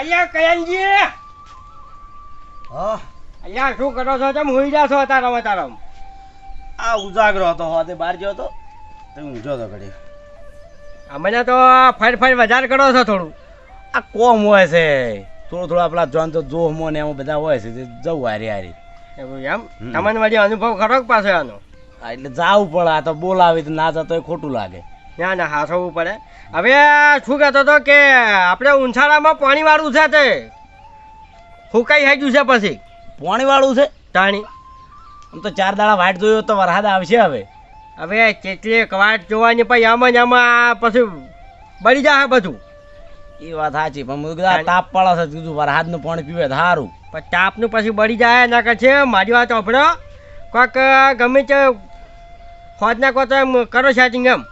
અહીંયા કયાનજી! હા? અહીંયા શું કરો છો? તમે હોઈ જા છો તારામ તારામ આ ઉજાગરો હતો હોતે બહાર ગયો તો તમે ઊંઝો તો ઘડી અમને તો ફર ફર વધારે કરો છો થોડું. આ કોમ હોય છે. થોડું થોડું આપણા જોન તો જોહમો ને એમાં બધા હોય છે જવું હારી હારી. એવું એમ. તમને વળી અનુભવ ખરો પાસે પાછો આનો? એટલે જવું પડે આ તો બોલાવી તો ના જતો ખોટું લાગે. ના ના હાસવું પડે. હવે શું કહેતો હતો કે આપણે ઉંછાળામાં પાણીવાળું છે તે. થઈ ગયું છે પછી? પાણીવાળું છે? ટાણી આમ તો ચાર દાડા વાટ જોયો તો વરસાદ આવશે હવે. હવે કેટલી વાટ જોવાની પછી આમાં ને આમાં પછી બળી જશે બધું. એ વાત સાચી પણ તાપ પડે છે કીધું વરસાદનું પાણી પીવે સારું. પણ તાપનું પછી બળી જાય ના કે છે મારી વાત આપણે કોઈક ગમે તે ખોદના કો એમ કરો સેટિંગ એમ.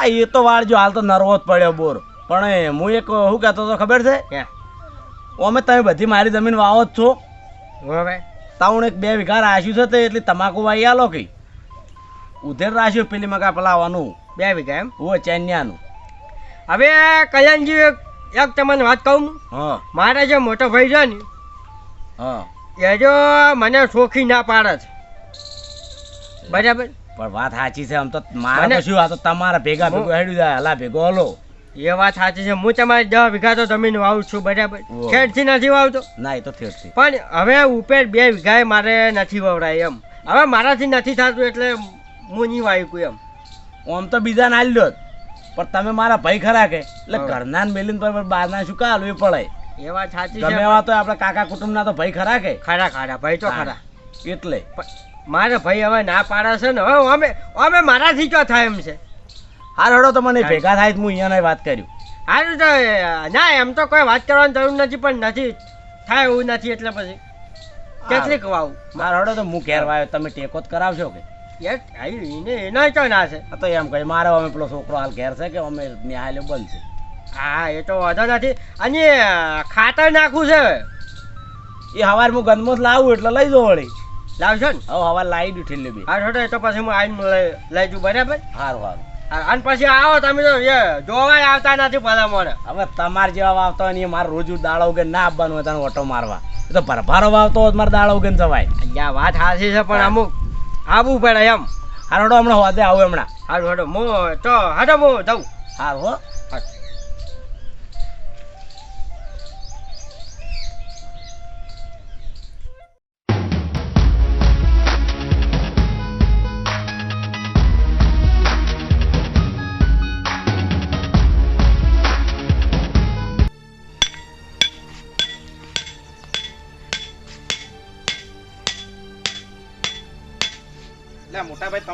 આ એ તો વાળજો હાલ તો નરવો જ પડ્યો બોર. પણ હું એક શું કહેતો હતો ખબર છે? અમે તમે બધી મારી જમીન વાવો જ છો. હવે? તાઉણ એક બે વીઘા રાખ્યું છે તે એટલે તમાકુ વાઈ આલો કે? ઉધેર રાખ્યું પેલી મકા પલાવવાનું બે વીઘા એમ? હું ચેન્યાનું. હવે કલ્યાણજી એક તમને વાત કહું મારે જે મોટો ભાઈ છે ને હા. એ જો મને શોખી ના પાડે છે. બરાબર? પણ વાત સાચી છે આમ તો મારે શું આ તો તમારા ભેગા ભેગું હેડ્યું જાય હલા ભેગો હલો. એ વાત સાચી છે. હું તમારી દસ વીઘા તો જમીન વાવું છું બરાબર. ખેડથી નથી વાવતો. ના એ તો થેરથી પણ હવે ઉપર બે વીઘાએ મારે નથી વવરાય એમ. હવે મારાથી નથી થતું એટલે હું નહીં વાવ્યું એમ. આમ તો બીજા ના લ્યો જ. પણ તમે મારા ભાઈ ખરા કે? એટલે ઘરના મેલીને પર બહારના શું કા હાલવી પડે એ વાત સાચી છે તો આપણા કાકા કુટુંબના તો ભાઈ ખરા કે? ખરા ખરા. ભાઈ તો. ખરા. એટલે. મારે ભાઈ હવે ના પાડે છે ને. હવે અમે અમે મારાથી ક્યાં થાય એમ છે? હાર હડો તો મને ભેગા થાય હું અહીંયા વાત કર્યું. હારું તો ના એમ તો કોઈ વાત કરવાની જરૂર નથી પણ નથી. થાય એવું નથી એટલે પછી. કેટલીક વાવું માર હડો તો હું ઘેર વાયો તમે ટેકો જ કરાવશો કે? એને એનો ચો ના છે? તો એમ કહે મારો અમે પેલો છોકરો હાલ ઘેર છે કે અમે નિહાલે બંધ છે. હા એ તો વાંધો નથી. અને ખાતર નાખવું છે. એ હવાર હું ગંદમો લાવું એટલે લઈ જાઉં વળી. લાવશો ને. હવે હવાર લાવી દઉં ઠેલી બી. હા છોટો એ તો પછી હું આવીને લઈ જઉં બરાબર? સારું સારું અને પછી આવો તમે તો જોવાય આવતા નથી ભલા મને હવે તમારે જેવા વાવતા હોય ને એ મારે રોજ દાડા ઉગે ના આપવાનું હોય તને ઓટો મારવા. એ તો ભરભારો વાવતો હોય મારે દાડા ઉગે જવાય. અહીંયા વાત સાચી છે પણ. અમુક આવવું પડે એમ. હારોડો હમણાં હોદે આવું હમણાં. હારું હાડો હું તો હાડો હું જઉં સારું હો.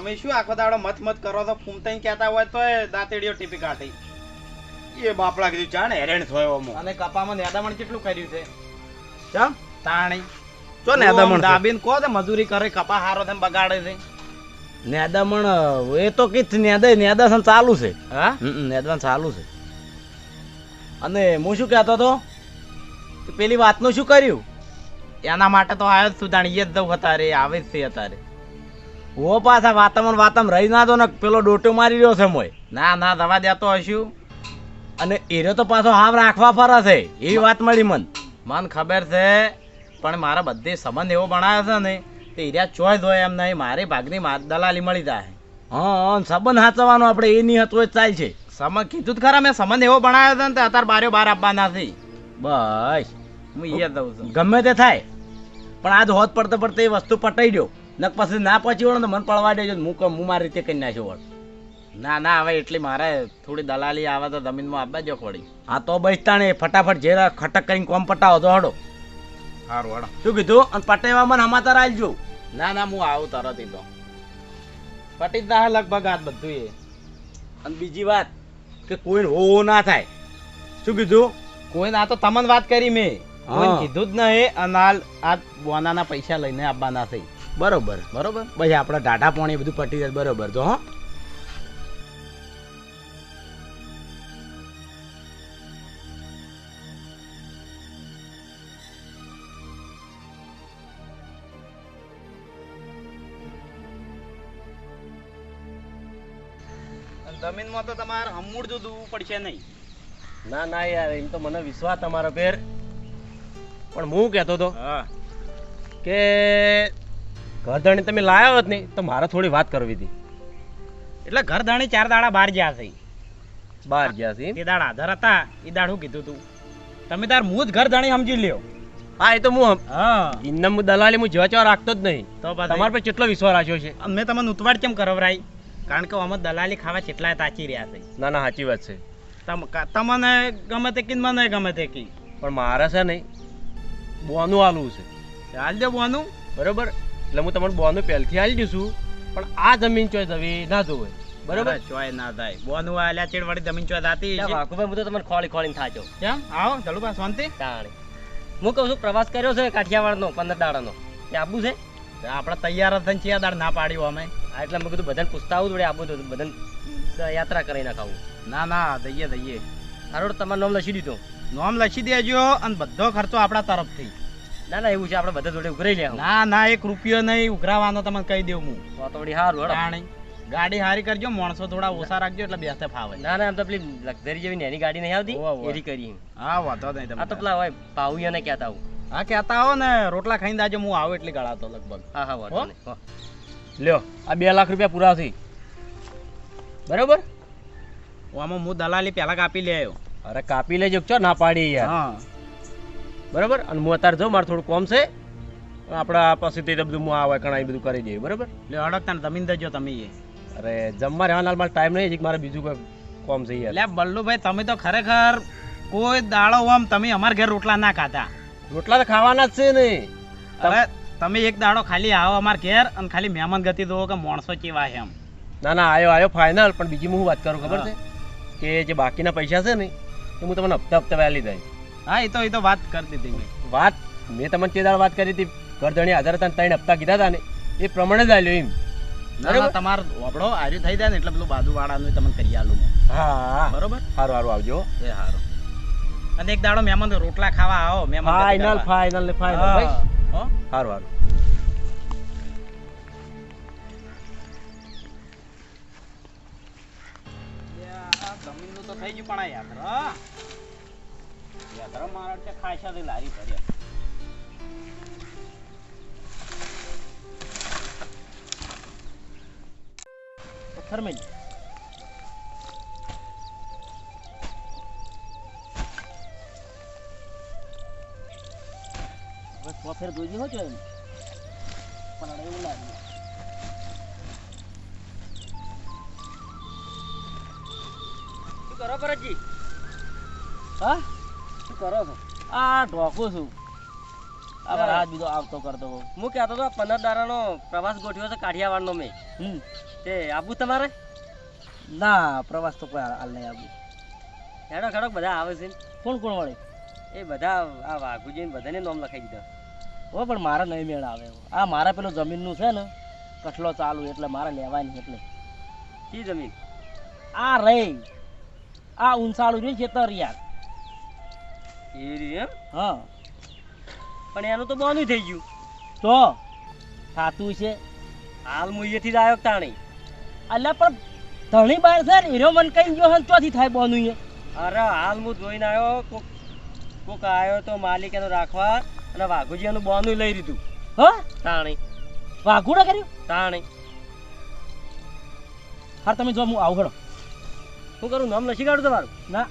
તમે શું આખો દાડો મત મત કરો તો ફૂમતાઈ કહેતા હોય તો દાંતેડીઓ ટીપી કાઢી. એ બાપડા કીધું જાણે હેરેણ થયો અમો અને કપામાં નેદામણ કેટલું કર્યું છે? ચમ? તાણી. જો નેદામણ દાબીન કો તે મજૂરી કરે કપા હારો તેમ બગાડે છે. નેદામણ એ તો કીધ નેદે નેદાસન ચાલુ છે. હા? હમ, નેદવાન ચાલુ છે. અને હું શું કહેતો હતો? કે પેલી વાતનું શું કર્યું? એના માટે તો આવ્યો સુધાણીએ સુધાણી જ દઉં અત્યારે આવે જ છે અત્યારે. ઓ પાછા વાતાવરણ વાતાવરણ રહી ના દો ને પેલો ડોટો મારી રહ્યો છે મોય. ના ના દવા દેતો હશું. અને એરો તો પાછો હાવ રાખવા ફરે છે એવી વાત મળી મન. મન ખબર છે પણ મારા બધે સંબંધ એવો બનાવ્યો છે ને તે એરિયા ચોઈસ હોય એમ નહીં મારી ભાગની દલાલી મળી જાય. હા સંબંધ સાચવવાનો આપણે એ નહીં હતો જ ચાલ છે. સંબંધ કીધું જ ખરા મેં સંબંધ એવો બનાવ્યો છે ને તે અત્યારે બારે બાર આપવાના છે. બસ. હું એ દઉં છું. ગમે તે થાય. પણ આજ હોત પડતે પડતે એ વસ્તુ પટાઈ દો નક પછી ના પહોંચી વળો ને તો મન પડવા દેજો હું હું મારી રીતે કરી નાખ્યો વળ. ના ના હવે એટલી મારે થોડી દલાલી આવે તો જમીનમાં આપવા જો ખોડી. હા તો બેસતા ને ફટાફટ જે ખટક કરીને કોમ પટાવો તો હડો. સારું હડો શું કીધું? અને પટેવા મને હમાતાર આવજો ના ના હું આવું તરત તો. પટી જ લગભગ આ બધું એ અને બીજી વાત કે કોઈ હો ના થાય. શું કીધું? કોઈ ના તો તમને વાત કરી મેં. કીધું જ નહીં અને આ બોનાના પૈસા લઈને આપવાના છે. બરોબર બરોબર. પછી આપણે ટાટા પાણી બધું પટી જાય બરોબર. તો હા. જમીનમાં તો તમારે હમૂળ દૂધવું પડશે નહીં. ના ના યાર એમ તો મને વિશ્વાસ તમારો પેર પણ હું કહેતો હતો હા. કે ઘરધણી તમે લાયા હોત ને તો મારે થોડી વાત કરવી હતી. એટલે ઘરધાણી ચાર દાડા બહાર ગયા છે. બહાર ગયા છે એ દાડા આધાર હતા એ દાડ કીધું તું? તમે તાર હું જ ઘર સમજી લ્યો. હા એ તો હું. હા ઇન્નમ દલાલી હું જવા ચવા રાખતો જ નહીં. તો તમારા પર કેટલો વિશ્વાસ રાખ્યો છે? મેં તમને ઉતવાડ કેમ કરવરાઈ કારણ કે અમે દલાલી ખાવા કેટલાય તાચી રહ્યા છે. ના ના સાચી વાત છે. તમને ગમે તે કી મને ગમે તે કી પણ મારે છે નહીં બોનું આલું છે. ચાલ દે બોનું. બરોબર? એટલે હું તમને બોનું પહેલથી આલી દઈશું પણ આ જમીન ચોય જવી ના જોવે. બરોબર? ચોય ના થાય. બોનું આલ્યા ચેડ વાળી જમીન ચોય દાતી છે. વાકુભાઈ હું તો તમને ખોળી ખોળીને થાચો કેમ? આવો ચલું શાંતિ. તાણે. હું કહું છું પ્રવાસ કર્યો છે કાઠિયાવાડનો પંદર દાડાનો. ત્યાં આબુ છે? આપણે તૈયાર જ થઈને ચિયા દાડ ના પાડ્યું અમે. આ એટલે મેં કીધું બધાને પૂછતા આવું જોડે આબુ તો બધાને યાત્રા કરી નાખાવું. ના ના દઈએ દઈએ. સારું તમારું નામ લખી દીધું. નોમ લખી દેજો અને બધો ખર્ચો આપણા તરફથી. ના ના એવું છે આપણે બધા જોડે ઉઘરાઈ લે ના ના એક રૂપિયો નહીં ઉઘરાવાનો તમને કહી દઉં હું. વળી સારું હેડો. ગાડી હારી કરજો માણસો થોડા ઓછા રાખજો એટલે બેસતે ફાવે. ના ના આમ તો પેલી લક્ઝરી જેવી નેની ગાડી નહીં આવતી. એરી કરી હા વાતો નહીં આ તો તમે પેલા હોય પાઉયાને કહેતા આવું હા કહેતા હો ને રોટલા ખાઈને દાજો હું આવું એટલે ગળાતો લગભગ. હા હા હો. લ્યો આ બે લાખ રૂપિયા પૂરા થઈ. બરોબર? આમાં હું દલાલી પહેલા કાપી લે આવ્યો. અરે કાપી લેજો ચો ના પાડી યાર. હા. બરોબર? અને હું અત્યારે જાઉં મારે થોડું કોમ છે. આપણા પાસેથી તે બધું હું આવે કણા બધું કરી દઈએ બરાબર? એટલે અડકતા જમીન દેજો તમે એ. અરે જમવા રહેવાના હાલ મારે ટાઈમ નહીં મારે બીજું કોઈ કોમ છે એટલે બલ્લુભાઈ તમે તો ખરેખર કોઈ દાડો આમ તમે અમારા ઘેર રોટલા ના ખાતા રોટલા તો ખાવાના જ છે ને. અરે તમે એક દાડો ખાલી આવો અમારા ઘેર અને ખાલી મહેમાન ગતિ દો કે માણસો કેવા છે એમ. ના ના આવ્યો આવ્યો ફાઇનલ પણ બીજી હું વાત કરું ખબર છે? કે જે બાકીના પૈસા છે ને એ હું તમને હપ્તા હપ્તા વહેલી દઈ હા એ તો એ તો વાત કરી દીધી મેં. વાત? મેં તમને તે દાળ વાત કરી હતી ઘરધણી આધાર હતા ત્રણ હપ્તા કીધા હતા ને એ પ્રમાણે જ આલ્યો એમ. ના ના તમારો વાપડો આર્યું થઈ જાય ને એટલે પેલું બાજુવાળાનું તમને કરી આલું હા બરોબર? સારું સારું આવજો. એ સારું અને એક દાડો મહેમાન રોટલા ખાવા આવો મહેમાન ફાઇનલ. ફાઇનલ ફાઇનલ ભાઈ. હો? સારું સારું થઈ ગયું પણ આ યાત્રા યાત્રા મારા તે છે થી લારી ભર્યા પથ્થર મેં ફેર જોઈજો હો જોઈ પણ એવું લાગે. શું કરો ભરતજી? હા? આ ઢોકું છું. આ બીજો આવતો કરતો હું કહેતો હતો પંદર દાડાનો પ્રવાસ ગોઠવ્યો છે કાઠિયાવાડનો મેં. હમ. તે આબુ તમારે? ના પ્રવાસ તો કોઈ હાલ નહીં આવું હેડો ખેડો બધા આવે છે. કોણ કોણ વળે? એ બધા આ વાઘુજીને બધાને નામ લખાઈ દીધા. હો પણ મારા નહીં મેળ આવે આ મારા પેલું જમીનનું છે ને કઠલો ચાલુ એટલે મારે લેવાય નહીં એટલે. કી જમીન? આ રહી આ ઉંચાળું રહ્યું ખેતર યાર એ એમ હા. પણ એનું તો બોનું થઈ ગયું. તો? થાતું છે. હાલ હું જ આવ્યો તાણી. અલ્યા પણ ધણી બાર છે ને હીરો મન કઈ ગયો હન ચોથી થાય બોનું એ. અરે હાલ હું જોઈને આવ્યો. કોક કોક આવ્યો તો માલિક એનું રાખવા અને વાઘુજી એનું બોનું લઈ લીધું. હ? તાણી. વાઘુડે કર્યું? તાણી. હા તમે જો હું આવું શું કરું? નામ નથી કાઢું તમારું? ના.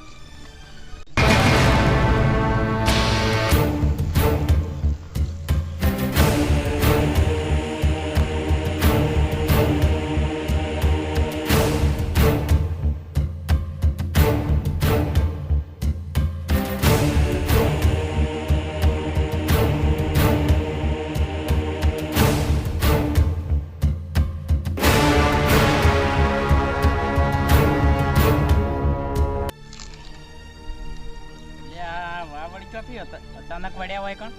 ચોથી અચાનક વળ્યા હોય કણ?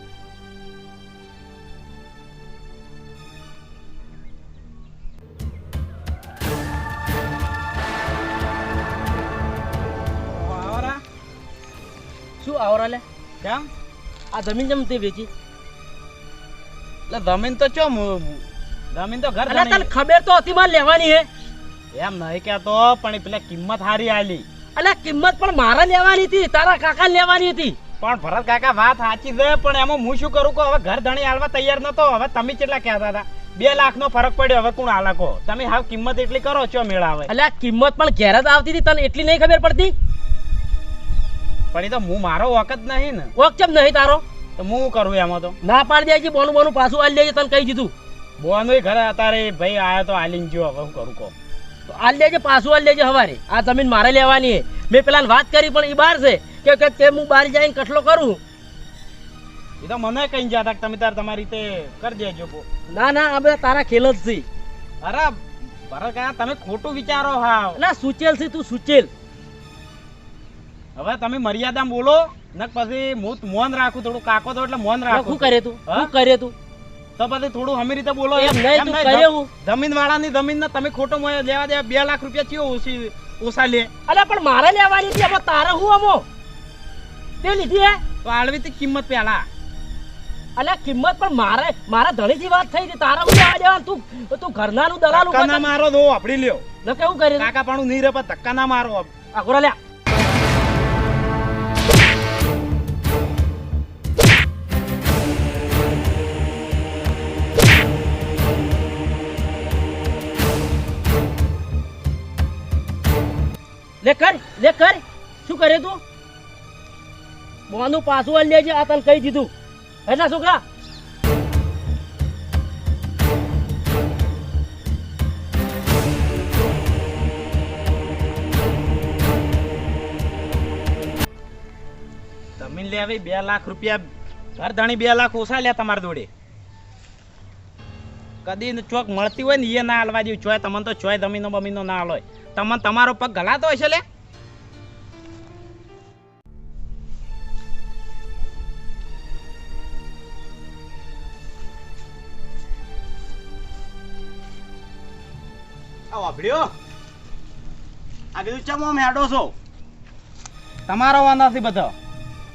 શું આવરા લે? કેમ? આ જમીન જમ તે વેચી? એટલે જમીન તો ચો જમીન તો ઘર તને ખબર તો હતી મારે લેવાની હે? એમ નહીં કહેતો પણ પેલા કિંમત હારી આલી અલ્યા કિંમત પણ મારે લેવાની હતી તારા કાકા લેવાની હતી. પણ ભરત કાકા વાત સાચી છે પણ એમાં હું શું કરું કહો હવે ઘર ધણી હાલવા તૈયાર નતો. હવે તમે કેટલા કહેતા હતા? બે લાખ નો ફરક પડ્યો હવે કોણ હાલા કહો તમે હાવ કિંમત એટલી કરો છો મેળા એટલે કિંમત પણ ઘેર જ આવતી હતી તને એટલી નહીં ખબર પડતી? પણ એ તો હું મારો વખત નહીં ને. ઓક કેમ નહીં તારો? તો હું કરું એમાં તો? ના પાડી દેજે બોનું બોનું પાછું આલી દેજે તને કહી દીધું. બોનું ઘરે અત્યારે ભાઈ આયો તો આલીને જો હવે હું કરું કહો. તો આલી દેજે પાછું આલી દેજે હવારે. આ જમીન મારે લેવાની છે. મેં પેલા વાત કરી પણ એ બહાર છે. કે કે તે હું બહાર જઈને કટલો કરું? એ તો મને કઈ જતા તમે તાર તમારી રીતે કરી દેજો ના ના આ બધા તારા ખેલ જ છે. અરે ભરત કાકા તમે ખોટું વિચારો હાવ. ના સુચેલ છે તું સુચેલ. હવે તમે મર્યાદામાં બોલો નક પછી હું મોન રાખું થોડું કાકો તો એટલે મૌન શું રાખું કરે તું? હા? શું કરે તું? તો પછી થોડું હમી રીતે બોલો. એમ નહીં તું કરે હું. જમીન વાળાની જમીન ને તમે ખોટો મોય લેવા દેવા બે લાખ રૂપિયા ચિયો ઓછી ઓછા લે અલ્યા પણ મારે લેવાની છે આમાં તારે હું આમો? તે લીધી હે તો આળવી તે કિંમત પેલા અલ્યા કિંમત પણ મારે મારા ધણીથી વાત થઈ હતી તારા હું આ દેવાનું. તું તું ઘરનાનું દલાલ ધક્કા ના મારો દો આપડી લ્યો. ન કેવું કરે કાકા પાણું નહીં રે પણ ધક્કા ના મારો આખોરા લ્યા. લે કર લે કર. શું કરે તું? બોનું પાછું આલી લેજે, આ તને કહી દીધું. એટલા છોકરા? જમીન લે આવી બે લાખ રૂપિયા ઘર ધણી બે લાખ ઓછા લે તમારા જોડે. કદી ચોક મળતી હોય ને એ ના હાલવા જેવું ચોય, તમને તો ચોય જમીનો બમીનો ના હાલોય તમને તમારો પગ ગલાતો હશે લે? વાભડ્યો આ કીધું ચમ આમ છો? તમારો વાંધો નથી બધો.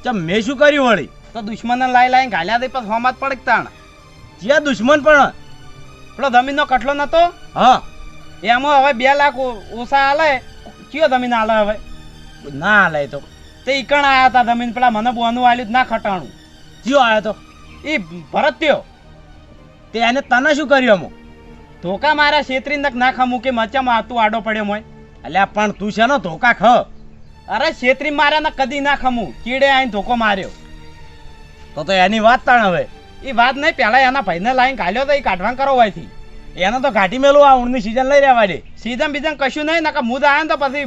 ચમ મેં શું કર્યું વળી? તો દુશ્મનને લાઈ લાઈ ઘાલ્યા દઈ પછી હોમાત પડક તાણ? જ્યાં દુશ્મન પણ? પેલો જમીનનો કટલો નતો? હા. એમાં હવે બે લાખ ઓછા હાલે કયો જમીન હાલે હવે? ના હાલે તો. તે ઈકણ આયા હતા જમીન પેલા? મને બોનું આલ્યું ના ખટાણું. કયો આયો તો. એ ભરત ત્યો તે એને તને શું કર્યું અમુક ધોકા મારા છેતરી તક ના ખમું કે મચામાં તું આડો પડ્યો મોય. અલ્યા, પણ તું છે ને ધોકા ખ. અરે, શેત્રી માર્યા ને કદી ના ખમું. કીડે આઈને ધોકો માર્યો. તો તો એની વાત તાણ હવે. એ વાત નહીં, પેલા એના ભાઈને લાઈન કાઢ્યો તો એ કાઢવા કરો હોયથી એને તો ઘાટી મેલું આ ઊંડની સીઝન લઈ રહ્યા દે. સીઝન બીજન કશું નહીં નકા મુદ આવે ને તો પછી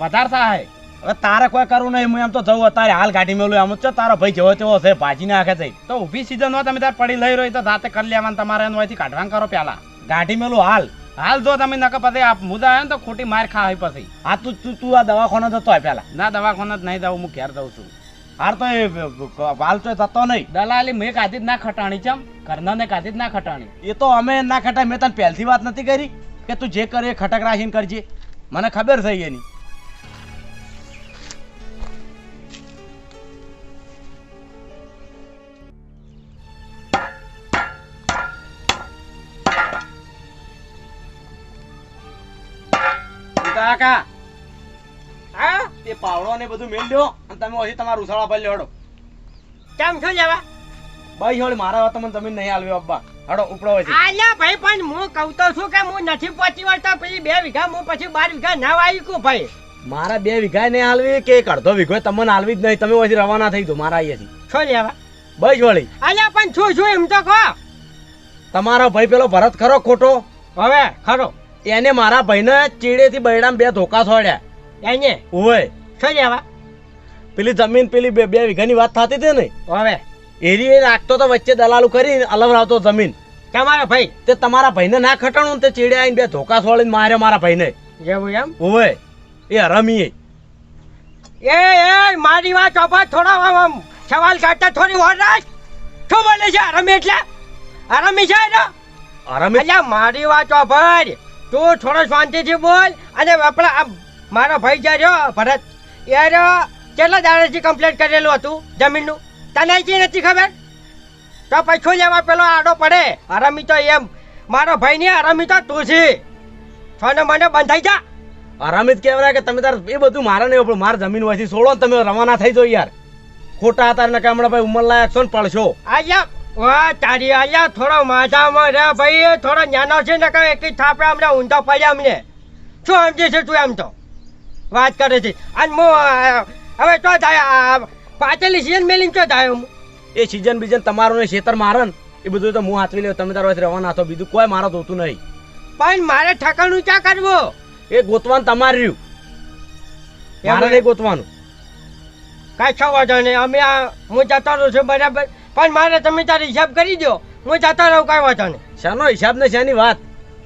વધારે થાય. હવે તારે કોઈ કરવું નહીં, હું એમ તો જવું અત્યારે હાલ ઘાટી મેલું એમ જ તારો ભાઈ જેવો તેવો છે ભાજી નાખે થઈ તો ઊભી સીઝન હોય, તમે તાર પડી લઈ રહ્યો તો જાતે કરી લેવાનું તમારે એનું હોયથી કાઢવાનું કરો પહેલા ઘાટી મેલું હાલ. હાલ જો તમે નકા પછી આ મુદ્દા આવે ને તો ખોટી માર હોય પછી. આ તું તું તું આ દવાખાનો જતો હોય પેલા ના દવાખાના જ નહીં જાઉં હું ઘેર જાઉં છું. હાર તો એ હાલ તો થતો નહીં. દલાલી મેં કાધી જ ના ખટાણી ચમ. ઘરનાને કાધી જ ના ખટાણી. એ તો અમે ના ખટાય મેં તને પહેલથી વાત નથી કરી કે તું જે કરે એ ખટક રાખીને કરજે. મને ખબર થઈ એની. કાકા. હા તે પાવડો ને બધું મેલ દો અને તમે હજી તમારું ઉસાળા પર લેડો કેમ છો લેવા? ભાઈ હોળ મારા તમને જમીન નહીં આલવી અબ્બા. હડો ઉપડો હોય આલ્યા ભાઈ પણ હું કહું તો છું કે હું નથી પહોંચી વળતો? પછી બે વીઘા હું પછી બાર વીઘા ના વાવી કું ભાઈ? મારા બે વીઘા નહીં હાલવી કે એક અડધો વીઘો તમને હાલવી જ નહીં. તમે પછી રવાના થઈ દો મારા અહીંયાથી. છો લેવા? બસ વળી. આલ્યા પણ છું છું એમ તો કહો. તમારો ભાઈ પેલો ભરત ખરો ખોટો? હવે ખરો. એને મારા ભાઈને ચીડેથી બૈડામ બે ધોકા છોડ્યા. એને ઓય છો જવા પેલી જમીન પેલી બે બે વીઘાની વાત થતી હતી ને? હવે? એરી એ નાખતો તો વચ્ચે દલાલું કરી અલવરાવતો જમીન. તમારા ભાઈ? તે તમારા ભાઈને ના ખટાણું તે ચીડે આવીને બે ધોકા છોડીને મારે મારા ભાઈને. જેવું એમ? ઓય એ હરામી એ એ મારી વાત ચોપા થોડા સવાલ કાઢતા થોડી વાર રાખ. શું બોલે છે? હરામી એટલે? હરામી છે ને હરમી અલ્યા મારી વાત ચોપર તું થોડો શાંતિથી બોલ અને આપણા આ મારો ભાઈ જ્યાં રહ્યો ભરત એ રહ્યો કેટલા દાડેથી કમ્પ્લેટ કરેલું હતું જમીનનું? તને જે નથી ખબર? તો પૈસો લેવા પેલો આડો પડે આરામી તો એમ. મારો ભાઈ નહીં આરામી તો તું છે. છોને મને બંધાઈ જા. આરામ જ કહેવાય કે તમે તાર એ બધું મારે નહીં પણ મારા જમીન હોય છોડો સોળો તમે રવાના થઈ જાઓ યાર. ખોટા હતા ને કે હમણાં ભાઈ ઉંમર લાયક છો ને પડશો. આયા વાહ તારી આયા થોડો માથામાં રે ભાઈ થોડો નાનો છે ને કે એક થાપે અમને ઊંધો પડ્યા અમને. શું સમજે છે તું એમ તો? વાત કરે છે. અને હું હવે તો થાય પાતળી સીઝન મેલીને તો થાય હું? એ સિઝન બીજન તમારું ને ખેતર મારન એ બધું તો હું હાથવી લેવું તમે તારો રહેવાના રવાના છો બીજું કોઈ મારો જોતું નહીં. પણ મારે ઠકાણું ક્યાં કરવું? એ ગોતવાનું તમારે રહ્યું. મારે નહીં ગોતવાનું. કાંઈ છો વાંધો નહીં અમે હું જતો રહું છું બરાબર. પણ મારે તમે તારો હિસાબ કરી દો હું જતા રહું કાંઈ વાંધો નહીં. શાનો હિસાબ ને શાની વાત?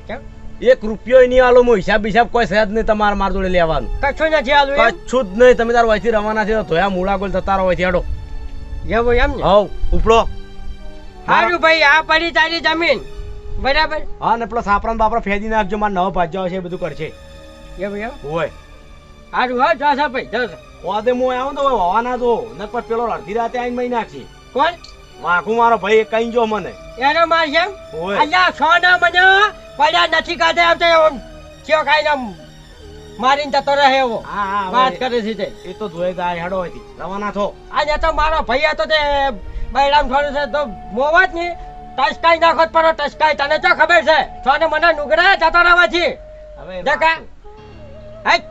કેમ? એક રૂપિયો નહીં આલો હું હિસાબ હિસાબ કોઈ સહેજ નહીં તમારે માર જોડે લેવાનું. કશું નથી આલું કશું જ નહીં તમે તારો વહીથી રવાના છે તો ધોયા મૂળા ગોલ થતા રહો હેડો. એવું એમ ને? હવ ઉપડો. સારું ભાઈ આ પડી તારી જમીન. બરાબર? હા ને પેલો સાપરા બાપરા ફેદી નાખજો મારે નવો ભાજ્યો છે બધું કરશે. એ એમ? હોય. સારું હા જા સા ભાઈ જા ઓદે હું આવ્યો તો હવે હોવાના તો નકર પેલો અડધી રાતે આવીને મહી નાખશે. કોણ? વાંકું મારો ભાઈ કઈ જો મને. એનો માર છે? અલ્યા સો ના મને પડ્યા નથી કાઢે આમ તો એમ ચિયો ખાઈને આમ મારીને જતો રહે એવો. વાત કરે છે તે. એ તો ધોઈ જાય હેડો હતી રવાના થો. આજે તો મારો ભાઈ હતો તે બૈરામ થોડું છે તો મોવા જ નહીં ટસકાઈ નાખો પર ટસકાઈ તને તો ખબર છે? સોને મને નુગરા જતો રહેવાથી હવે દેખા. હાય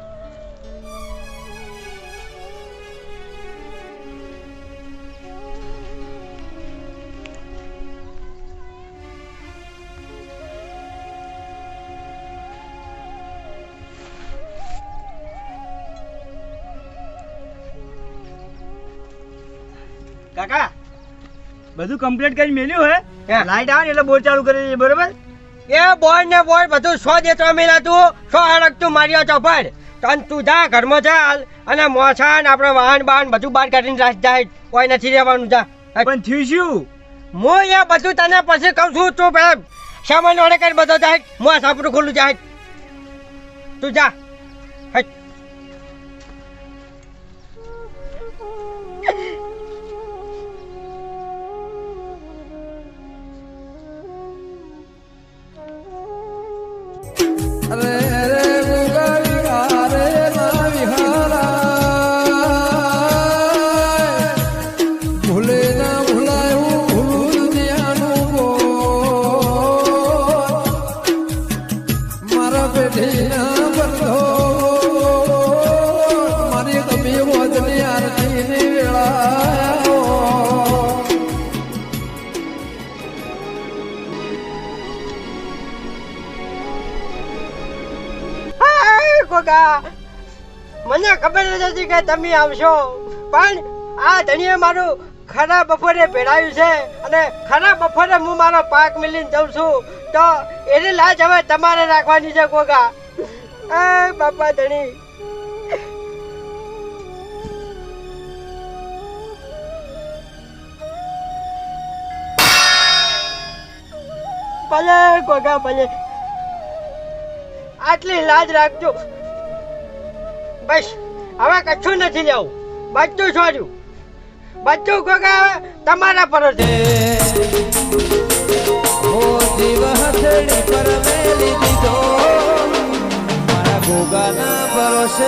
કાકા બધું કમ્પ્લીટ કરી મેલ્યું હે. લાઈટ આવે એટલે બોર ચાલુ કરી દઈએ બરોબર? એ બોર ને બોર બધું સો દેતો મિલાતું સો અડકતું માર્યો તો ભર તન તું જા ઘરમાં ચાલ અને મોસાન આપણે વાહન બાહન બધું બહાર કાઢીને રાખ જાય. કોઈ નથી રહેવાનું જા. પણ થયું શું? હું એ બધું તને પછી કહું છું તું પેલા સામાન વડે કરી બધો જાય. મો સાપડું ખુલ્લું જાય. તું જા. કોકા મને ખબર હતી કે તમે આવશો. પણ આ ધણીએ મારું ખરા બપોરે ભેળાયું છે અને ખરા બપોરે હું મારો પાક મિલીને જઉં છું. તો એની લાજ હવે તમારે રાખવાની છે કોકા એ બાપા ધણી. ભલે કોકા ભલે. આટલી લાજ રાખજો. બસ, હવે કશું નથી લેવું. બધું છોડ્યું. બધું કોકા હવે તમારા પર છે મારા ગોગાના ભરોસે